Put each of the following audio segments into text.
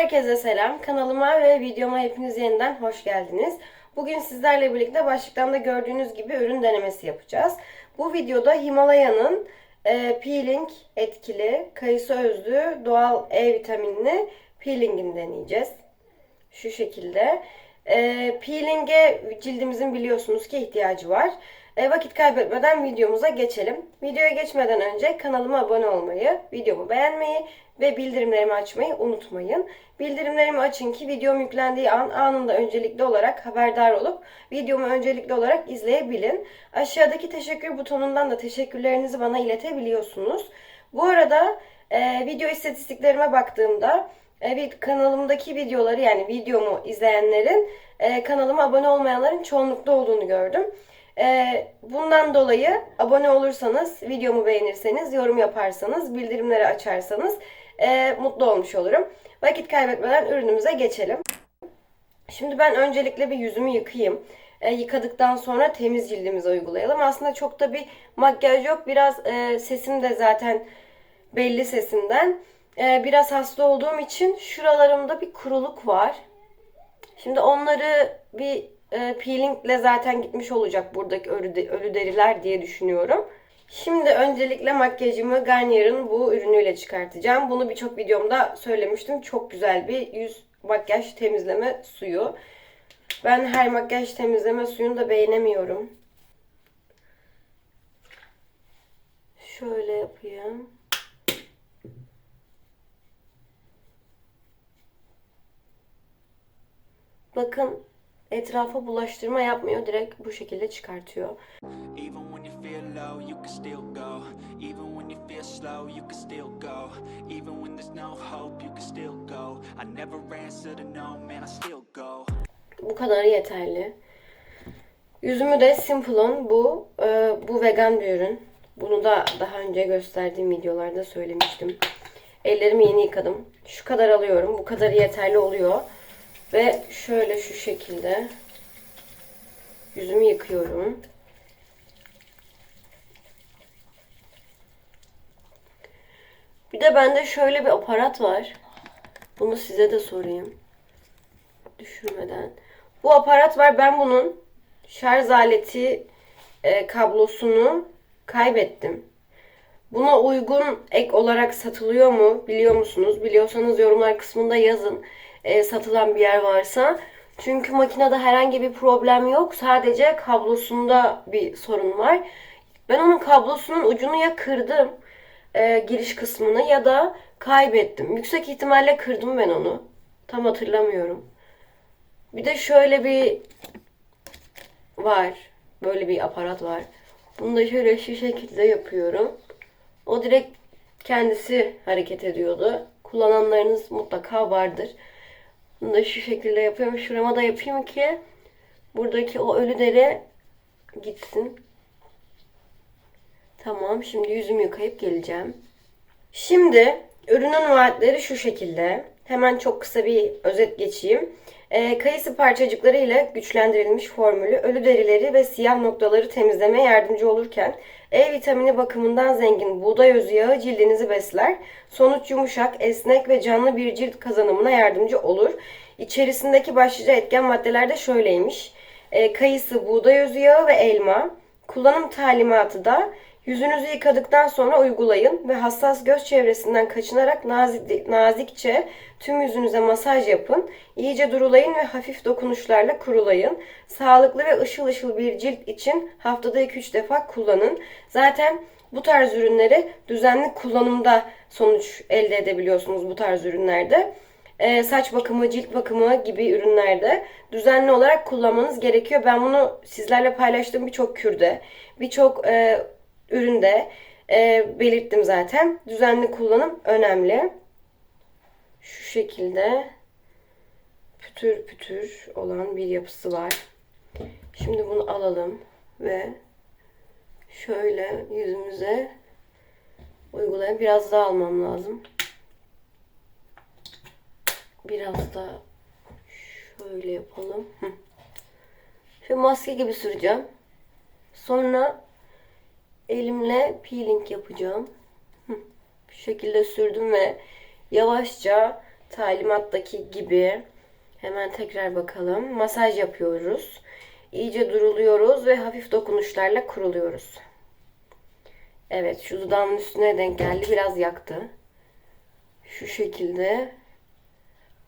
Herkese selam. Kanalıma ve videoma hepiniz yeniden hoş geldiniz. Bugün sizlerle birlikte başlıktan da gördüğünüz gibi ürün denemesi yapacağız. Bu videoda Himalaya'nın e, peeling etkili, kayısı özlü, doğal E vitaminli peelingini deneyeceğiz. Şu şekilde. E, peeling'e cildimizin biliyorsunuz ki ihtiyacı var. E, vakit kaybetmeden videomuza geçelim. Videoya geçmeden önce kanalıma abone olmayı, videomu beğenmeyi ve bildirimlerimi açmayı unutmayın. Bildirimlerimi açın ki videom yüklendiği an anında öncelikli olarak haberdar olup videomu öncelikli olarak izleyebilin. Aşağıdaki teşekkür butonundan da teşekkürlerinizi bana iletebiliyorsunuz. Bu arada e, video istatistiklerime baktığımda Evet kanalımdaki videoları yani videomu izleyenlerin e, kanalıma abone olmayanların çoğunlukta olduğunu gördüm. E, bundan dolayı abone olursanız, videomu beğenirseniz, yorum yaparsanız, bildirimleri açarsanız e, mutlu olmuş olurum. Vakit kaybetmeden ürünümüze geçelim. Şimdi ben öncelikle bir yüzümü yıkayayım. E, yıkadıktan sonra temiz cildimize uygulayalım. Aslında çok da bir makyaj yok. Biraz e, sesim de zaten belli sesimden. E, biraz hasta olduğum için şuralarımda bir kuruluk var. Şimdi onları bir e, peelingle zaten gitmiş olacak buradaki ölü, de- ölü deriler diye düşünüyorum. Şimdi öncelikle makyajımı Garnier'ın bu ürünüyle çıkartacağım. Bunu birçok videomda söylemiştim. Çok güzel bir yüz makyaj temizleme suyu. Ben her makyaj temizleme suyunu da beğenemiyorum. Şöyle yapayım. Bakın etrafa bulaştırma yapmıyor. Direkt bu şekilde çıkartıyor. Bu kadarı yeterli. Yüzümü de Simple'ın bu. e, bu vegan bir ürün. Bunu da daha önce gösterdiğim videolarda söylemiştim. Ellerimi yeni yıkadım. Şu kadar alıyorum. Bu kadarı yeterli oluyor. Ve şöyle şu şekilde yüzümü yıkıyorum. Bir de bende şöyle bir aparat var. Bunu size de sorayım. Düşürmeden. Bu aparat var. Ben bunun şarj aleti e, kablosunu kaybettim. Buna uygun ek olarak satılıyor mu biliyor musunuz? Biliyorsanız yorumlar kısmında yazın. E, satılan bir yer varsa. Çünkü makinede herhangi bir problem yok. Sadece kablosunda bir sorun var. Ben onun kablosunun ucunu ya kırdım e, giriş kısmını ya da kaybettim. Yüksek ihtimalle kırdım ben onu. Tam hatırlamıyorum. Bir de şöyle bir var. Böyle bir aparat var. Bunu da şöyle şu şekilde yapıyorum. O direkt kendisi hareket ediyordu. Kullananlarınız mutlaka vardır. Bunu da şu şekilde yapıyorum. Şurama da yapayım ki buradaki o ölü deri gitsin. Tamam. Şimdi yüzümü yıkayıp geleceğim. Şimdi ürünün vaatleri şu şekilde. Hemen çok kısa bir özet geçeyim. Ee, kayısı parçacıkları ile güçlendirilmiş formülü ölü derileri ve siyah noktaları temizlemeye yardımcı olurken E vitamini bakımından zengin buğday özü yağı cildinizi besler. Sonuç yumuşak, esnek ve canlı bir cilt kazanımına yardımcı olur. İçerisindeki başlıca etken maddeler de şöyleymiş. Ee, kayısı, buğday özü yağı ve elma. Kullanım talimatı da Yüzünüzü yıkadıktan sonra uygulayın ve hassas göz çevresinden kaçınarak nazik, nazikçe tüm yüzünüze masaj yapın. İyice durulayın ve hafif dokunuşlarla kurulayın. Sağlıklı ve ışıl ışıl bir cilt için haftada 2-3 defa kullanın. Zaten bu tarz ürünleri düzenli kullanımda sonuç elde edebiliyorsunuz bu tarz ürünlerde. Ee, saç bakımı, cilt bakımı gibi ürünlerde düzenli olarak kullanmanız gerekiyor. Ben bunu sizlerle paylaştığım birçok kürde, birçok e, üründe e, belirttim zaten. Düzenli kullanım önemli. Şu şekilde pütür pütür olan bir yapısı var. Şimdi bunu alalım ve şöyle yüzümüze uygulayalım. Biraz daha almam lazım. Biraz da şöyle yapalım. Şu maske gibi süreceğim. Sonra elimle peeling yapacağım. Bu şekilde sürdüm ve yavaşça talimattaki gibi hemen tekrar bakalım. Masaj yapıyoruz. İyice duruluyoruz ve hafif dokunuşlarla kuruluyoruz. Evet şu dudağımın üstüne denk geldi. Biraz yaktı. Şu şekilde.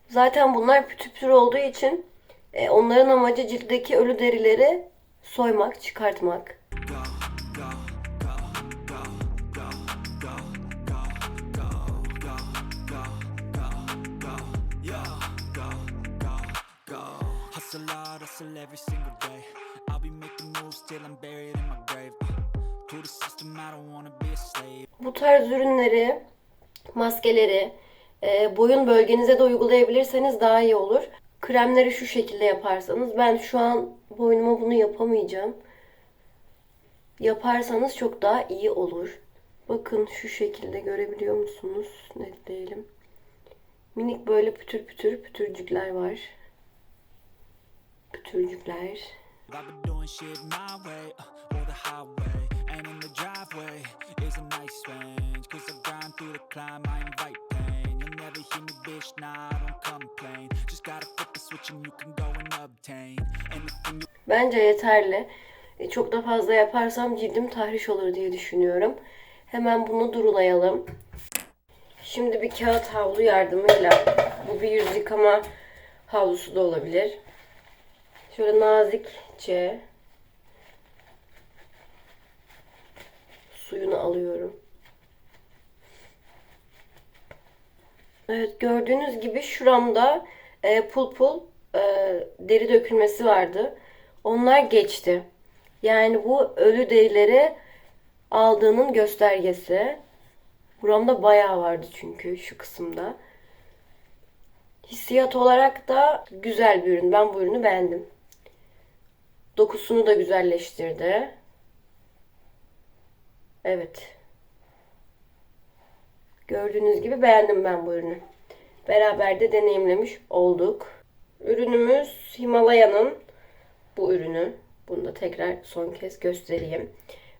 Zaten bunlar pütür olduğu için e, onların amacı ciltteki ölü derileri soymak, çıkartmak. Hustle every single day. I'll be making moves till I'm buried in my grave. To the system, I don't wanna be a slave. Bu tarz ürünleri, maskeleri e, boyun bölgenize de uygulayabilirseniz daha iyi olur. Kremleri şu şekilde yaparsanız ben şu an boynuma bunu yapamayacağım. Yaparsanız çok daha iyi olur. Bakın şu şekilde görebiliyor musunuz? Net değilim. Minik böyle pütür pütür pütürcükler var. Pütürcükler. Uh, Bence yeterli. E, Çok da fazla yaparsam cildim tahriş olur diye düşünüyorum. Hemen bunu durulayalım. Şimdi bir kağıt havlu yardımıyla bu bir yüz yıkama havlusu da olabilir. Şöyle nazikçe suyunu alıyorum. Evet gördüğünüz gibi şuramda e, pul pul e, deri dökülmesi vardı. Onlar geçti. Yani bu ölü derileri aldığının göstergesi. Buramda bayağı vardı çünkü şu kısımda. Hissiyat olarak da güzel bir ürün. Ben bu ürünü beğendim. Dokusunu da güzelleştirdi. Evet. Gördüğünüz gibi beğendim ben bu ürünü. Beraber de deneyimlemiş olduk. Ürünümüz Himalaya'nın bu ürünü. Bunu da tekrar son kez göstereyim.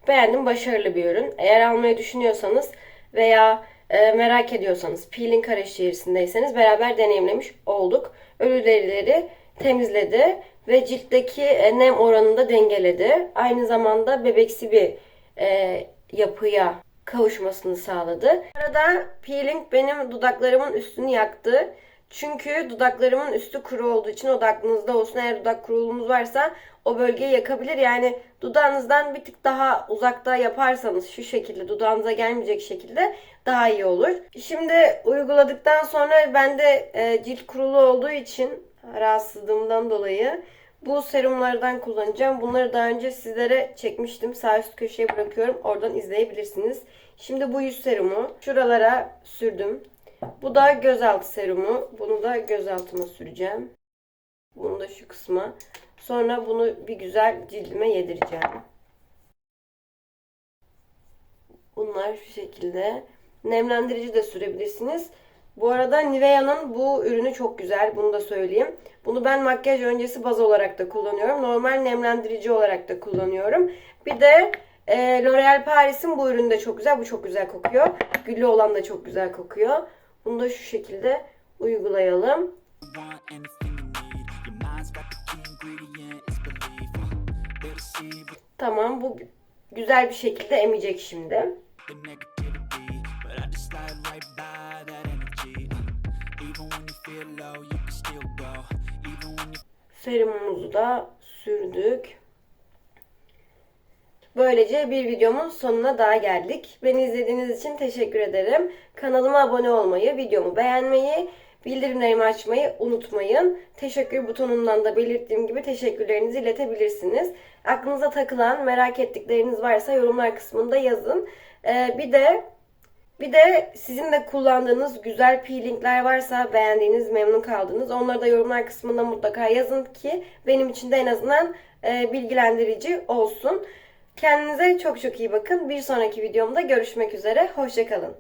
Beğendim, başarılı bir ürün. Eğer almayı düşünüyorsanız veya e, merak ediyorsanız, arayış içerisindeyseniz beraber deneyimlemiş olduk. Ölü derileri temizledi ve ciltteki e, nem oranını da dengeledi. Aynı zamanda bebeksi bir e, yapıya kavuşmasını sağladı. Arada peeling benim dudaklarımın üstünü yaktı. Çünkü dudaklarımın üstü kuru olduğu için o da olsun. Eğer dudak kuruluğunuz varsa o bölgeyi yakabilir. Yani dudağınızdan bir tık daha uzakta yaparsanız şu şekilde dudağınıza gelmeyecek şekilde daha iyi olur. Şimdi uyguladıktan sonra bende e, cilt kurulu olduğu için rahatsızlığımdan dolayı bu serumlardan kullanacağım. Bunları daha önce sizlere çekmiştim. Sağ üst köşeye bırakıyorum. Oradan izleyebilirsiniz. Şimdi bu yüz serumu şuralara sürdüm. Bu da gözaltı serumu. Bunu da gözaltıma süreceğim. Bunu da şu kısma. Sonra bunu bir güzel cildime yedireceğim. Bunlar şu şekilde. Nemlendirici de sürebilirsiniz. Bu arada Nivea'nın bu ürünü çok güzel. Bunu da söyleyeyim. Bunu ben makyaj öncesi baz olarak da kullanıyorum. Normal nemlendirici olarak da kullanıyorum. Bir de e, L'Oreal Paris'in bu ürünü de çok güzel. Bu çok güzel kokuyor. Güllü olan da çok güzel kokuyor. Bunu da şu şekilde uygulayalım. Tamam bu güzel bir şekilde emecek şimdi. Serumumuzu da sürdük. Böylece bir videomun sonuna daha geldik. Beni izlediğiniz için teşekkür ederim. Kanalıma abone olmayı, videomu beğenmeyi, bildirimlerimi açmayı unutmayın. Teşekkür butonundan da belirttiğim gibi teşekkürlerinizi iletebilirsiniz. Aklınıza takılan, merak ettikleriniz varsa yorumlar kısmında yazın. Ee, bir de bir de sizin de kullandığınız güzel peelingler varsa beğendiğiniz, memnun kaldığınız onları da yorumlar kısmında mutlaka yazın ki benim için de en azından e, bilgilendirici olsun. Kendinize çok çok iyi bakın. Bir sonraki videomda görüşmek üzere. Hoşçakalın.